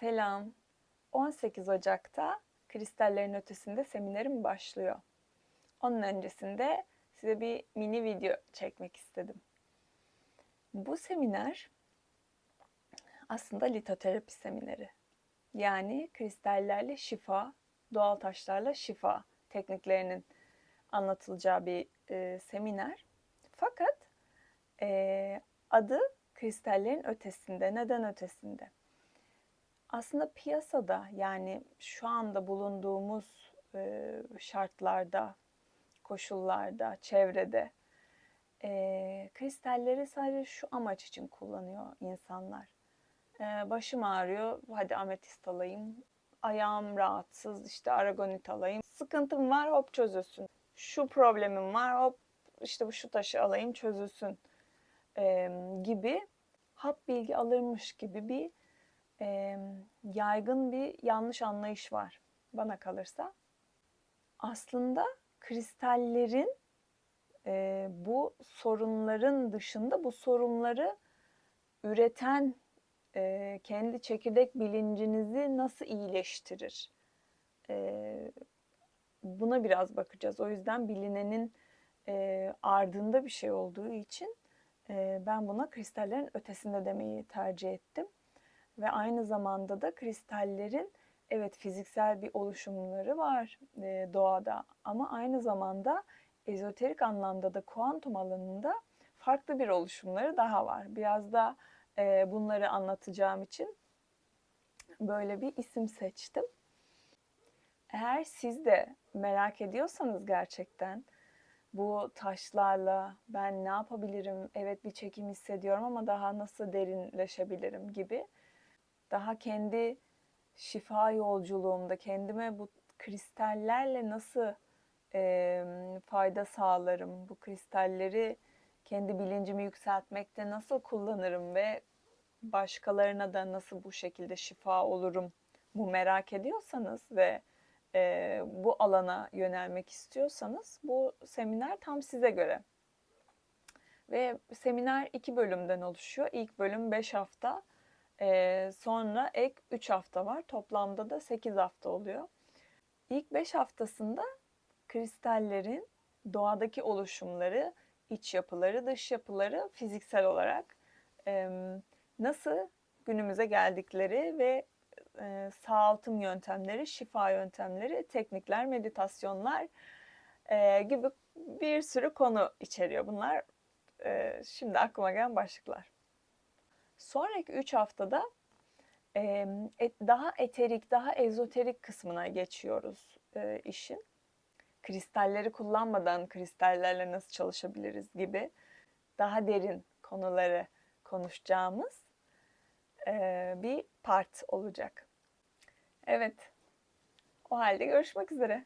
Selam. 18 Ocak'ta Kristallerin Ötesinde seminerim başlıyor. Onun öncesinde size bir mini video çekmek istedim. Bu seminer aslında litoterapi semineri. Yani kristallerle şifa, doğal taşlarla şifa tekniklerinin anlatılacağı bir e, seminer. Fakat e, adı kristallerin ötesinde. Neden ötesinde? Aslında piyasada yani şu anda bulunduğumuz e, şartlarda, koşullarda, çevrede e, kristalleri sadece şu amaç için kullanıyor insanlar. E, başım ağrıyor, hadi ametist alayım. Ayağım rahatsız, işte aragonit alayım. Sıkıntım var, hop çözülsün. Şu problemim var, hop işte bu şu taşı alayım çözülsün e, gibi hap bilgi alırmış gibi bir e, yaygın bir yanlış anlayış var bana kalırsa. Aslında kristallerin e, bu sorunların dışında bu sorunları üreten e, kendi çekirdek bilincinizi nasıl iyileştirir? E, buna biraz bakacağız. O yüzden bilinenin e, ardında bir şey olduğu için e, ben buna kristallerin ötesinde demeyi tercih ettim. Ve aynı zamanda da kristallerin evet fiziksel bir oluşumları var e, doğada ama aynı zamanda ezoterik anlamda da kuantum alanında farklı bir oluşumları daha var. Biraz da e, bunları anlatacağım için böyle bir isim seçtim. Eğer siz de merak ediyorsanız gerçekten bu taşlarla ben ne yapabilirim? Evet bir çekim hissediyorum ama daha nasıl derinleşebilirim gibi daha kendi şifa yolculuğumda kendime bu kristallerle nasıl e, fayda sağlarım? Bu kristalleri kendi bilincimi yükseltmekte nasıl kullanırım ve başkalarına da nasıl bu şekilde şifa olurum? Bu merak ediyorsanız ve e, bu alana yönelmek istiyorsanız bu seminer tam size göre. Ve seminer iki bölümden oluşuyor. İlk bölüm 5 hafta, e, sonra ek 3 hafta var. Toplamda da 8 hafta oluyor. İlk 5 haftasında kristallerin doğadaki oluşumları, iç yapıları, dış yapıları fiziksel olarak e, nasıl günümüze geldikleri ve e, sağaltım yöntemleri, şifa yöntemleri, teknikler, meditasyonlar e, gibi bir sürü konu içeriyor. Bunlar e, şimdi aklıma gelen başlıklar. Sonraki 3 haftada e, daha eterik, daha ezoterik kısmına geçiyoruz e, işin. Kristalleri kullanmadan kristallerle nasıl çalışabiliriz gibi daha derin konuları konuşacağımız e, bir part olacak. Evet. O halde görüşmek üzere.